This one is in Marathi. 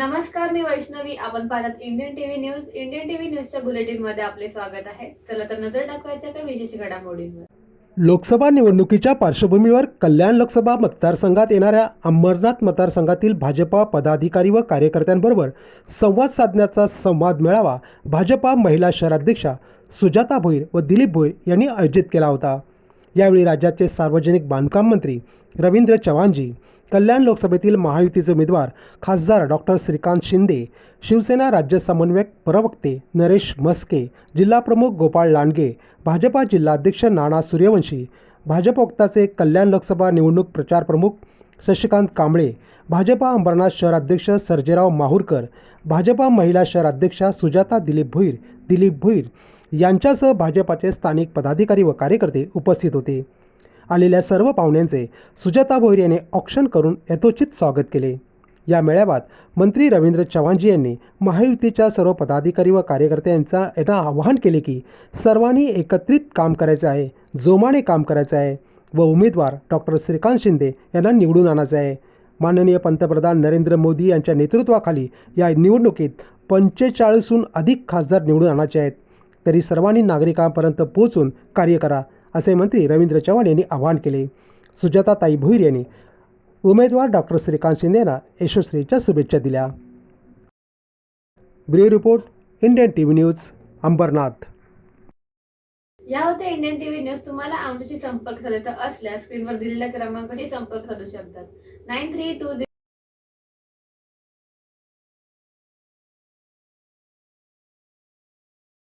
नमस्कार मी वैष्णवी. आपण पाहतात Indian TV news Indian TV न्यूजच्या बुलेटिनमध्ये आपले स्वागत आहे. चला तर नजर टाकवायच्या काही विशेष घडामोडींवर. लोकसभा निवडणुकीच्या पार्श्वभूमीवर कल्याण लोकसभा मतदारसंघात येणाऱ्या अंबरनाथ मतदारसंघातील भाजपा पदाधिकारी व कार्यकर्त्यांबरोबर संवाद साधण्याचा संवाद मेळावा भाजपा महिला शहराध्यक्षा सुजाता भोईर व दिलीप भोईर यांनी आयोजित केला होता. यावेळी राज्याचे सार्वजनिक बांधकाम मंत्री रवींद्र चव्हाणजी कल्याण लोकसभेतील महायुतीचे उमेदवार खासदार डॉक्टर श्रीकांत शिंदे शिवसेना राज्य समन्वयक प्रवक्ते नरेश मस्के जिल्हाप्रमुख गोपाळ लांडगे भाजपा जिल्हाध्यक्ष नाना सूर्यवंशी भाजप वक्ताचे कल्याण लोकसभा निवडणूक प्रचार प्रमुख शशिकांत कांबळे भाजपा अंबरनाथ शहराध्यक्ष सर्जेराव माहूरकर भाजपा महिला शहराध्यक्षा सुजाता दिलीप भुईर दिलीप भुईर यांच्यासह भाजपाचे स्थानिक पदाधिकारी व कार्यकर्ते उपस्थित होते. आलेल्या सर्व पाहुण्यांचे सुजाता भोईर यांनी ऑक्शन करून यथोचित स्वागत केले. या मेळाव्यात मंत्री रवींद्र चव्हाणजी यांनी महायुतीच्या सर्व पदाधिकारी व कार्यकर्त्यांचा यांना आवाहन केले की सर्वांनी एकत्रित काम करायचं आहे जोमाने काम करायचं आहे व उमेदवार डॉक्टर श्रीकांत शिंदे यांना निवडून आणायचं आहे. माननीय पंतप्रधान नरेंद्र मोदी यांच्या नेतृत्वाखाली या निवडणुकीत पंचेचाळीसहून अधिक खासदार निवडून आणायचे आहेत. तरी सर्वांनी नागरिकांपर्यंत पोहोचून कार्य करा असे मंत्री रवींद्र चव्हाण यांनी आवाहन केले. सुजाताताई भोईर यांनी उमेदवार डॉक्टर श्रीकांत शिंदेना यशोश्रीच्या यशस्वीच्या शुभेच्छा दिल्या. Bureau report Indian T V news Ambernath. या होत्या इंडियन टीव्ही न्यूज. तुम्हाला आमच्याशी संपर्क साधायचा असल्यास स्क्रीनवर दिलेल्या क्रमांकाशी संपर्क साधू शकतात. Nine three to